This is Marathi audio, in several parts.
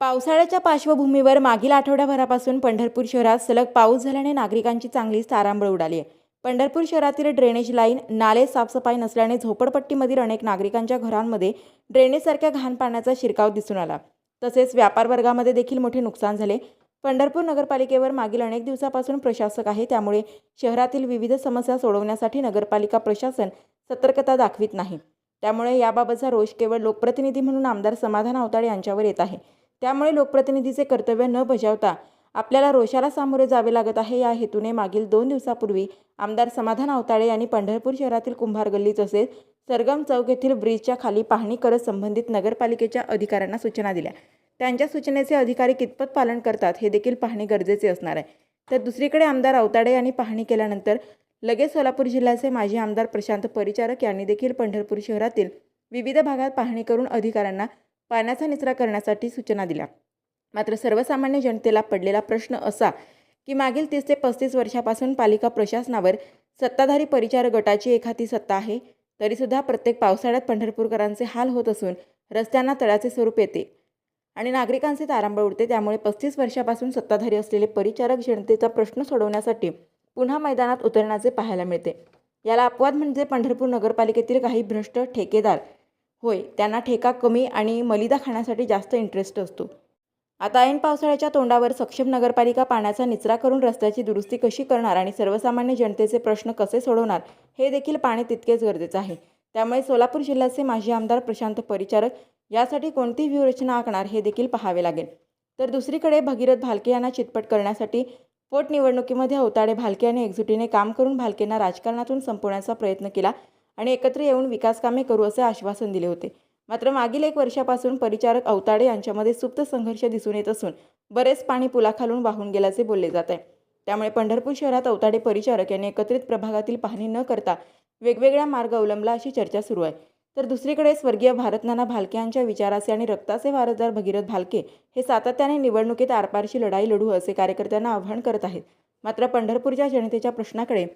पावसाळ्याच्या पार्श्वभूमीवर मागील आठवड्याभरापासून पंढरपूर शहरात सलग पाऊस झाल्याने नागरिकांची चांगलीच तारांबळ उडाली आहे. पंढरपूर शहरातील ड्रेनेज लाईन नाले साफसफाई नसल्याने झोपडपट्टीमधील अनेक नागरिकांच्या घरांमध्ये ड्रेनेजसारख्या घाण पाण्याचा शिरकाव दिसून आला. तसेच व्यापार वर्गामध्ये देखील मोठे नुकसान झाले. पंढरपूर नगरपालिकेवर मागील अनेक दिवसापासून प्रशासक आहे. त्यामुळे शहरातील विविध समस्या सोडवण्यासाठी नगरपालिका प्रशासन सतर्कता दाखवित नाही. त्यामुळे याबाबतचा रोष केवळ लोकप्रतिनिधी म्हणून आमदार समाधान आवताडे यांच्यावर येत आहे. त्यामुळे लोकप्रतिनिधीचे कर्तव्य न बजावता आपल्याला रोषाला सामोरे जावे लागत आहे. या हेतूने मागील दोन दिवसापूर्वी आमदार समाधान अवताळे यांनी पंढरपूर शहरातील कुंभार गल्ली तसेच सरगम चौक येथील ब्रिजच्या खाली पाहणी करत संबंधित नगरपालिकेच्या अधिकाऱ्यांना सूचना दिल्या. त्यांच्या सूचनेचे अधिकारी कितपत पालन करतात हे देखील पाहणे गरजेचे असणार आहे. तर दुसरीकडे आमदार अवताडे यांनी पाहणी केल्यानंतर लगेच सोलापूर जिल्ह्याचे माजी आमदार प्रशांत परिचारक यांनी देखील पंढरपूर शहरातील विविध भागात पाहणी करून अधिकाऱ्यांना पाण्याचा निचरा करण्यासाठी सूचना दिल्या. मात्र सर्वसामान्य जनतेला पडलेला प्रश्न असा की मागील तीस ते पस्तीस वर्षापासून पालिका प्रशासनावर सत्ताधारी परिचार गटाची एखादी सत्ता आहे तरीसुद्धा प्रत्येक पावसाळ्यात पंढरपूरकरांचे हाल होत असून रस्त्यांना तळाचे स्वरूप येते आणि नागरिकांचे तारांबळ उडते. त्यामुळे पस्तीस वर्षापासून सत्ताधारी असलेले परिचारक जनतेचा प्रश्न सोडवण्यासाठी पुन्हा मैदानात उतरण्याचे पाहायला मिळते. याला अपवाद म्हणजे पंढरपूर नगरपालिकेतील काही भ्रष्ट ठेकेदार होय त्यांना ठेका कमी आणि मलिदा खाण्यासाठी जास्त इंटरेस्ट असतो. आता ऐन पावसाळ्याच्या तोंडावर सक्षम नगरपालिका पाण्याचा निचरा करून रस्त्याची दुरुस्ती कशी करणार आणि सर्वसामान्य जनतेचे प्रश्न कसे सोडवणार हे देखील पाहणे तितकेच गरजेचं आहे. त्यामुळे सोलापूर जिल्ह्याचे माजी आमदार प्रशांत परिचारक यासाठी कोणती व्यूहरचना आखणार हे देखील पाहावे लागेल. तर दुसरीकडे भगीरथ भालके यांना चितपट करण्यासाठी पोटनिवडणुकीमध्ये अवताडे भालके यांनी एकजुटीने काम करून भालकेंना राजकारणातून संपवण्याचा प्रयत्न केला. आणि एकत्र येऊन विकासकामे करू असे आश्वासन दिले होते. मात्र मागील एक वर्षापासून परिचारक अवताडे यांच्यामध्ये सुप्त संघर्ष दिसून येत असून बरेच पाणी पुलाखालून वाहून गेल्याचे बोलले जात आहे. त्यामुळे पंढरपूर शहरात अवताडे परिचारक यांनी एकत्रित प्रभागातील पाहणी न करता वेगवेगळ्या मार्ग अवलंबला अशी चर्चा सुरू आहे. तर दुसरीकडे स्वर्गीय भारतनाना भालके यांच्या विचाराचे आणि रक्ताचे वारसदार भगीरथ भालके हे सातत्याने निवडणुकीत आरपारशी लढाई लढू असे कार्यकर्त्यांना आव्हान करत आहेत. मात्र पंढरपूरच्या जनतेच्या प्रश्नाकडे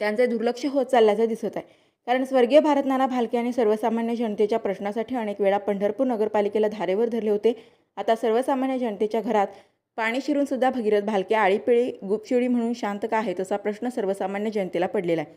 त्यांचे दुर्लक्ष होत चालल्याचे दिसत आहे. कारण स्वर्गीय भारतनाना भालके यांनी सर्वसामान्य जनतेच्या प्रश्नासाठी अनेक वेळा पंढरपूर नगरपालिकेला धारेवर धरले होते. आता सर्वसामान्य जनतेच्या घरात पाणी शिरून सुद्धा भगीरथ भालके आळीपिळी गुपशिळी म्हणून शांत का आहेत असा प्रश्न सर्वसामान्य जनतेला पडलेला आहे.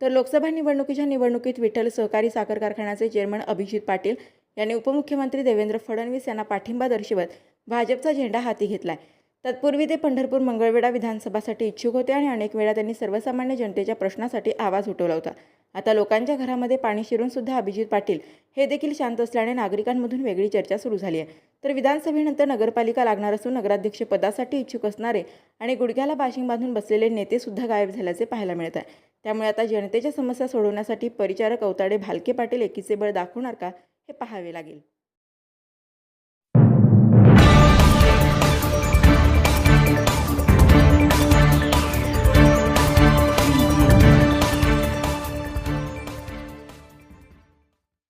तर लोकसभा निवडणुकीच्या निवडणुकीत विठ्ठल सहकारी साखर कारखान्याचे चेअरमन अभिजित पाटील यांनी उपमुख्यमंत्री देवेंद्र फडणवीस यांना पाठिंबा दर्शवत भाजपचा झेंडा हाती घेतला आहे तत्पूर्वी ते पंढरपूर मंगळवेढा विधानसभासाठी इच्छुक होते आणि अनेक वेळा त्यांनी सर्वसामान्य जनतेच्या प्रश्नासाठी आवाज उठवला होता. आता लोकांच्या घरामध्ये पाणी शिरून सुद्धा अभिजित पाटील हे देखील शांत असल्याने नागरिकांमधून वेगळी चर्चा सुरू झाली आहे. तर विधानसभेनंतर नगरपालिका लागणार असून नगराध्यक्ष पदासाठी इच्छुक असणारे आणि गुडघ्याला बाशिंग बांधून बसलेले नेते सुद्धा गायब झाल्याचे पाहायला मिळत आहे. त्यामुळे आता जनतेच्या समस्या सोडवण्यासाठी परिचारक अवताडे भालके पाटील एकीचे बळ दाखवणार का हे पाहावे लागेल.